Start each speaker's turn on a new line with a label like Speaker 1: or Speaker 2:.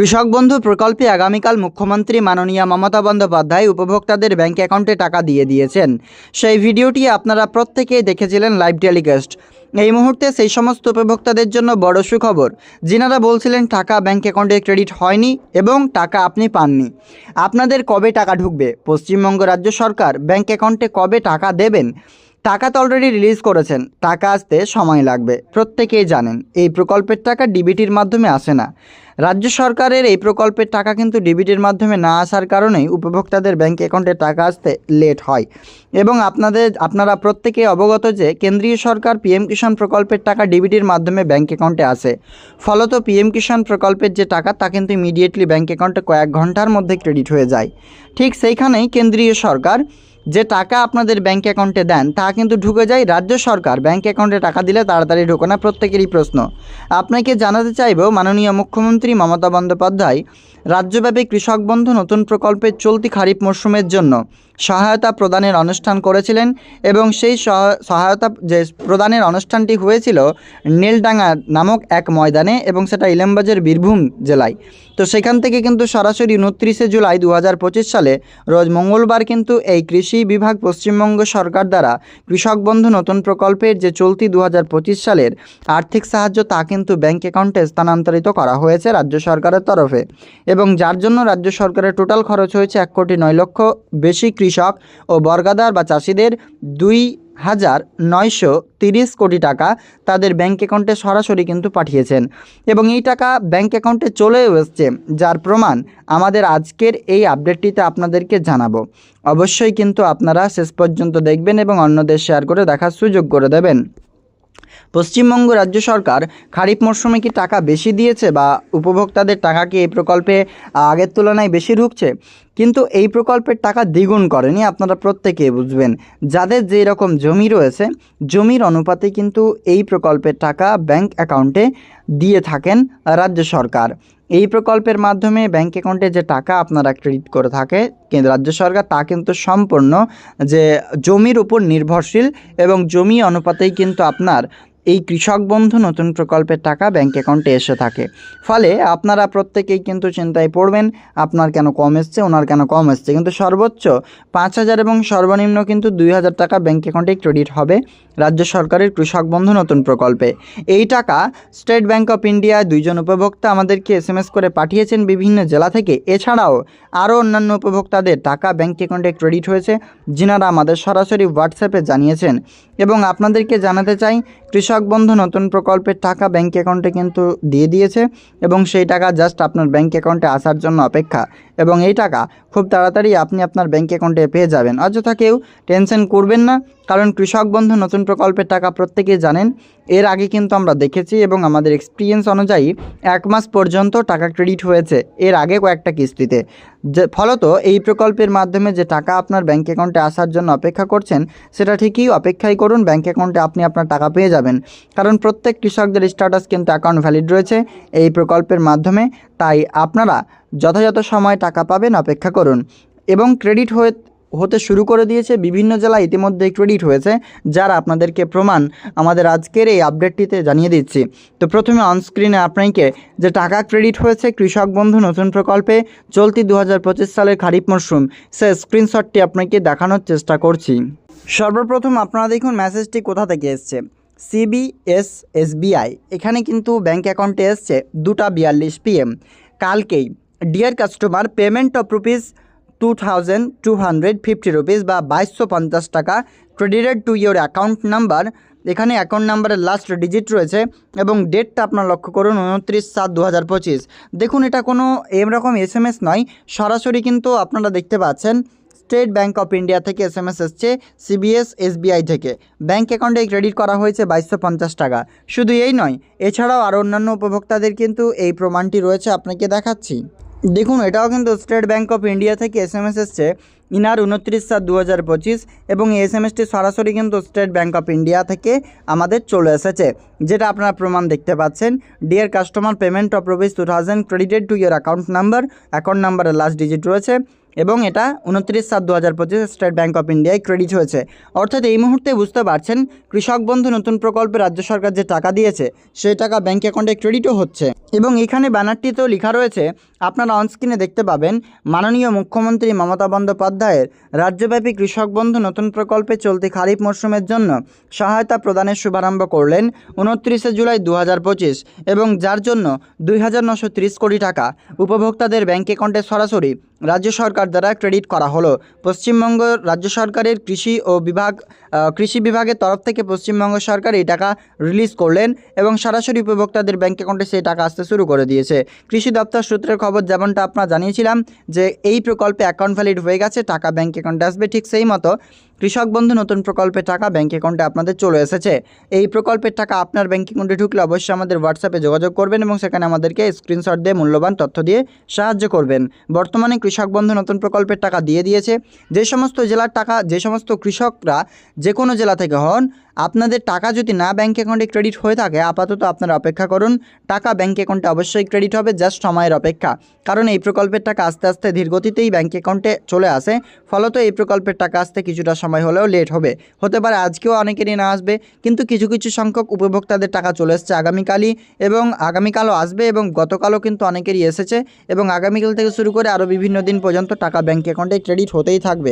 Speaker 1: কৃষক বন্ধু প্রকল্পে আগামীকাল মুখ্যমন্ত্রী মাননীয় মমতা বন্দ্যোপাধ্যায় উপভোক্তাদের ব্যাংক অ্যাকাউন্টে টাকা দিয়ে দিয়েছেন। সেই ভিডিওটি আপনারা প্রত্যেকেই দেখেছিলেন লাইভ টেলিকাস্ট। এই মুহূর্তে সেই সমস্ত উপভোক্তাদের জন্য বড় সুখবর, যিনারা বলছিলেন টাকা ব্যাংক অ্যাকাউন্টে ক্রেডিট হয়নি এবং টাকা আপনি পাননি। আপনাদের কবে টাকা ঢুকবে? পশ্চিমবঙ্গ রাজ্য সরকার ব্যাংক অ্যাকাউন্টে কবে টাকা দেবেন? টাকা তো অলরেডি রিলিজ করেছেন, টাকা আসতে সময় লাগবে। প্রত্যেকেই জানেন, এই প্রকল্পের টাকা ডিবিটির মাধ্যমে আসে না। রাজ্য সরকারের এই প্রকল্পের টাকা কিন্তু ডিবিটির মাধ্যমে না আসার কারণেই উপভোক্তাদের ব্যাংক অ্যাকাউন্টে টাকা আসতে লেট হয়। এবং আপনাদের, আপনারা প্রত্যেকে অবগত যে কেন্দ্রীয় সরকার পিএম কিষাণ প্রকল্পের টাকা ডিবিটির মাধ্যমে ব্যাংক অ্যাকাউন্টে আসে। ফলত পিএম কিষাণ প্রকল্পের যে টাকা, তা কিন্তু ইমিডিয়েটলি ব্যাংক অ্যাকাউন্টে কয়েক ঘণ্টার মধ্যে ক্রেডিট হয়ে যায়। ঠিক সেইখানেই কেন্দ্রীয় সরকার যে টাকা আপনাদের ব্যাঙ্ক অ্যাকাউন্টে দেন, তা কিন্তু ঢুকে যায় রাজ্য সরকার। ব্যাঙ্ক অ্যাকাউন্টে টাকা দিলে তাড়াতাড়ি ঢোকে না, প্রত্যেকেরই প্রশ্ন। আপনাকে জানাতে চাইব, মাননীয় মুখ্যমন্ত্রী মমতা বন্দ্যোপাধ্যায়, রাজ্যব্যাপী কৃষক বন্ধু নতুন প্রকল্পের চলতি খারিফ মরশুমের জন্য। সহায়তা প্রদানের অনুষ্ঠান করেছিলেন এবং সেই সহ- সহায়তা যে প্রদানের অনুষ্ঠানটি হয়েছিল নীলডাঙ্গা নামক এক ময়দানে এবং সেটা ইলামবাজার বীরভূম জেলায়। তো সেখান থেকে কিন্তু সরাসরি উনত্রিশে জুলাই দু হাজার পঁচিশ সালে রোজ মঙ্গলবার কিন্তু এই কৃষি বিভাগ পশ্চিমবঙ্গ সরকার দ্বারা কৃষক বন্ধু নতুন প্রকল্পের যে চলতি দু হাজার পঁচিশ সালের আর্থিক সাহায্য তা কিন্তু ব্যাংক অ্যাকাউন্টে স্থানান্তরিত করা হয়েছে রাজ্য সরকারের তরফে এবং যার জন্য রাজ্য সরকারের টোটাল খরচ হয়েছে এক কোটি নয় লক্ষ বেশি কৃষক ও বর্গাদার বা চাষিদের দুই হাজার নয়শো তিরিশ কোটি টাকা তাদের ব্যাঙ্ক অ্যাকাউন্টে সরাসরি কিন্তু পাঠিয়েছেন। এবং এই টাকা ব্যাঙ্ক অ্যাকাউন্টে চলেও এসছে, যার প্রমাণ আমাদের আজকের এই আপডেটটিতে আপনাদেরকে জানাব। অবশ্যই কিন্তু আপনারা শেষ পর্যন্ত দেখবেন এবং অন্যদের শেয়ার করে দেখার সুযোগ করে দেবেন। পশ্চিমবঙ্গ রাজ্য সরকার খারিফ মরশুমে কি টাকা বেশি দিয়েছে বা উপভোক্তাদের টাকা কি এই প্রকল্পে আগের তুলনায় বেশি ঢুকছে? কিন্তু এই প্রকল্পের টাকা দ্বিগুণ করেনি, আপনারা প্রত্যেকে বুঝবেন। যাদের যেই রকম জমি রয়েছে, জমির অনুপাতে কিন্তু এই প্রকল্পের টাকা ব্যাংক অ্যাকাউন্টে দিয়ে থাকেন রাজ্য সরকার। এই প্রকল্পের মাধ্যমে ব্যাংক অ্যাকাউন্টে যে টাকা আপনারা ক্রেডিট করে থাকে, কিন্তু রাজ্য সরকার তা কিন্তু সম্পূর্ণ যে জমির উপর নির্ভরশীল এবং জমি অনুপাতেই কিন্তু আপনার এই কৃষক বন্ধু নতুন প্রকল্পের টাকা ব্যাংক অ্যাকাউন্টে এসে থাকে। ফলে আপনারা প্রত্যেকেই কিন্তু চিন্তায় পড়বেন, আপনার কেন কম এসছে, ওনার কেন কম এসছে। কিন্তু সর্বোচ্চ পাঁচ হাজার এবং সর্বনিম্ন কিন্তু দুই হাজার টাকা ব্যাংক অ্যাকাউন্টে ক্রেডিট হবে রাজ্য সরকারের কৃষক বন্ধু নতুন প্রকল্পে। এই টাকা স্টেট ব্যাংক অফ ইন্ডিয়া দুইজন উপভোক্তা আমাদেরকে এস এম এস করে পাঠিয়েছেন বিভিন্ন জেলা থেকে। এছাড়াও আরও অন্যান্য উপভোক্তাদের টাকা ব্যাংক অ্যাকাউন্টে ক্রেডিট হয়েছে, যিনারা আমাদের সরাসরি হোয়াটসঅ্যাপে জানিয়েছেন। এবং আপনাদেরকে জানাতে চাই, কৃষক বন্ধু নতুন প্রকল্পের টাকা ব্যাংক অ্যাকাউন্টে কিন্তু দিয়ে দিয়েছে এবং সেই টাকা জাস্ট আপনার ব্যাংক অ্যাকাউন্টে আসার জন্য অপেক্ষা। এবং এই টাকা খুব তাড়াতাড়ি আপনি আপনার ব্যাঙ্ক অ্যাকাউন্টে পেয়ে যাবেন। অযথা কেউ টেনশন করবেন না, কারণ কৃষক বন্ধু নতুন প্রকল্পের টাকা প্রত্যেকেই জানেন, এর আগে কিন্তু আমরা দেখেছি এবং আমাদের এক্সপিরিয়েন্স অনুযায়ী এক মাস পর্যন্ত টাকা ক্রেডিট হয়েছে, এর আগে কয়েকটা কিস্তিতে। যে, ফলত এই প্রকল্পের মাধ্যমে যে টাকা আপনার ব্যাঙ্ক অ্যাকাউন্টে আসার জন্য অপেক্ষা করছেন, সেটা ঠিকই অপেক্ষাই করুন ব্যাঙ্ক অ্যাকাউন্টে আপনি আপনার টাকা পেয়ে যাবেন। কারণ প্রত্যেক কৃষকদের স্ট্যাটাস কিন্তু অ্যাকাউন্ট ভ্যালিড রয়েছে, এই প্রকল্পের মাধ্যমে। তাই আপনারা যথাযথ সময় টাকা পাবেন, অপেক্ষা করুন। এবং ক্রেডিট হয়ে হতে শুরু করে দিয়েছে বিভিন্ন জেলায় ইতিমধ্যে ক্রেডিট হয়েছে, যারা আপনাদেরকে প্রমাণ আমাদের আজকের এই আপডেটটিতে জানিয়ে দিচ্ছি। তো প্রথমে অনস্ক্রিনে আপনাকে যে টাকা ক্রেডিট হয়েছে, কৃষক বন্ধু নতুন প্রকল্পে চলতি দু হাজার পঁচিশ সালের খারিফ মরশুম, সে স্ক্রিনশটটি আপনাকে দেখানোর চেষ্টা করছি। সর্বপ্রথম আপনারা দেখুন মেসেজটি কোথা থেকে এসছে। সিবিএস এসবিআই এখানে কিন্তু ব্যাঙ্ক অ্যাকাউন্টে এসছে দুটা বিয়াল্লিশ পিএম কালকেই dear customer payment of rupees two thousand two hundred fifty rupees বা বাইশশো পঞ্চাশ টাকা credited to your account number এখানে অ্যাকাউন্ট নাম্বারের লাস্ট ডিজিট রয়েছে এবং ডেটটা আপনার লক্ষ্য করুন উনত্রিশ সাত দু হাজার পঁচিশ। দেখুন, এটা কোনো এরকম এস এম এস নয়, সরাসরি কিন্তু আপনারা দেখতে পাচ্ছেন স্টেট ব্যাঙ্ক অফ ইন্ডিয়া থেকে এস এম এস এসছে সিবিএস এসবিআই থেকে। ব্যাঙ্ক অ্যাকাউন্টে ক্রেডিট করা হয়েছে বাইশশো পঞ্চাশ টাকা। শুধু এই নয়, এছাড়াও আরও অন্যান্য উপভোক্তাদের কিন্তু এই প্রমাণটি রয়েছে, আপনাকে দেখাচ্ছি। দেখুন, এটাও কিন্তু স্টেট ব্যাংক অফ ইন্ডিয়া থেকে এস এম এস এসছে। ইনার উনত্রিশ সাত দু হাজার পঁচিশ এবং এই এস এম এসটি সরাসরি কিন্তু স্টেট ব্যাংক অফ ইন্ডিয়া থেকে আমাদের চলে এসেছে। যেটা আপনারা প্রমাণ দেখতে পাচ্ছেন। Dear customer payment of rupees two thousand credited to your account number account নাম্বারের লাস্ট ডিজিট রয়েছে এবং এটা উনত্রিশ সাত দু হাজার পঁচিশ স্টেট ব্যাঙ্ক অফ ইন্ডিয়ায় ক্রেডিট হয়েছে। অর্থাৎ এই মুহূর্তে বুঝতে পারছেন, কৃষক বন্ধু নতুন প্রকল্পে রাজ্য সরকার যে টাকা দিয়েছে, সেই টাকা ব্যাঙ্ক অ্যাকাউন্টে ক্রেডিটও হচ্ছে। এবং এখানে ব্যানারটিতেও লেখা রয়েছে, আপনারা অনস্ক্রিনে দেখতে পাবেন, মাননীয় মুখ্যমন্ত্রী মমতা বন্দ্যোপাধ্যায়ের রাজ্যব্যাপী কৃষক বন্ধু নতুন প্রকল্পে চলতি খারিফ মরশুমের জন্য সহায়তা প্রদানের শুভারম্ভ করলেন উনত্রিশে জুলাই দু হাজার পঁচিশ এবং যার জন্য দুই কোটি টাকা। উপভোক্তাদের ব্যাঙ্ক অ্যাকাউন্টে সরাসরি রাজ্য সরকার দ্বারা ক্রেডিট করা হলো। পশ্চিমবঙ্গ রাজ্য সরকারের কৃষি ও বিভাগ কৃষি বিভাগের তরফ থেকে পশ্চিমবঙ্গ সরকার এই টাকা রিলিজ করলেন এবং সরাসরি উপভোক্তাদের ব্যাঙ্ক অ্যাকাউন্টে সেই টাকা শুরু করে দিয়েছে। কৃষি দপ্তর সূত্রের খবর, যেমনটা আপনারা জানিয়েছিলাম, যে এই প্রকল্পে অ্যাকাউন্ট ভ্যালিড হয়ে গেছে, টাকা ব্যাঙ্ক অ্যাকাউন্টে আসবে ঠিক সেই মতো। কৃষক বন্ধু, নতুন প্রকল্পের টাকা ব্যাঙ্ক অ্যাকাউন্টে আপনাদের চলে এসেছে। এই প্রকল্পের টাকা আপনার ব্যাঙ্ক অ্যাকাউন্টে ঢুকলে অবশ্যই আমাদের হোয়াটসঅ্যাপে যোগাযোগ করবেন এবং সেখানে আমাদেরকে স্ক্রিনশট দিয়ে মূল্যবান তথ্য দিয়ে সাহায্য করবেন। বর্তমানে কৃষক বন্ধু, নতুন প্রকল্পের টাকা দিয়ে দিয়েছে। যে সমস্ত জেলার টাকা, যে সমস্ত কৃষকরা যে কোনো জেলা থেকে হন, আপনাদের টাকা যদি না ব্যাঙ্ক অ্যাকাউন্টে ক্রেডিট হয়ে থাকে, আপাতত আপনারা অপেক্ষা করুন। টাকা ব্যাঙ্ক অ্যাকাউন্টে অবশ্যই ক্রেডিট হবে জাস্ট সময়ের অপেক্ষা। কারণ এই প্রকল্পের টাকা আস্তে আস্তে ধীরগতিতেই ব্যাঙ্ক অ্যাকাউন্টে চলে আসে। ফলত এই প্রকল্পের টাকা আসতে কিছুটা সময় হলেও লেট হবে। হতে পারে আজকেও অনেকেরই না আসবে, কিন্তু কিছু কিছু সংখ্যক উপভোক্তাদের টাকা চলে এসছে আগামীকালই এবং আগামীকালও আসবে এবং গতকালও কিন্তু অনেকেরই এসেছে এবং আগামীকাল থেকে শুরু করে আরও বিভিন্ন দিন পর্যন্ত টাকা ব্যাঙ্ক অ্যাকাউন্টে ক্রেডিট হতেই থাকবে।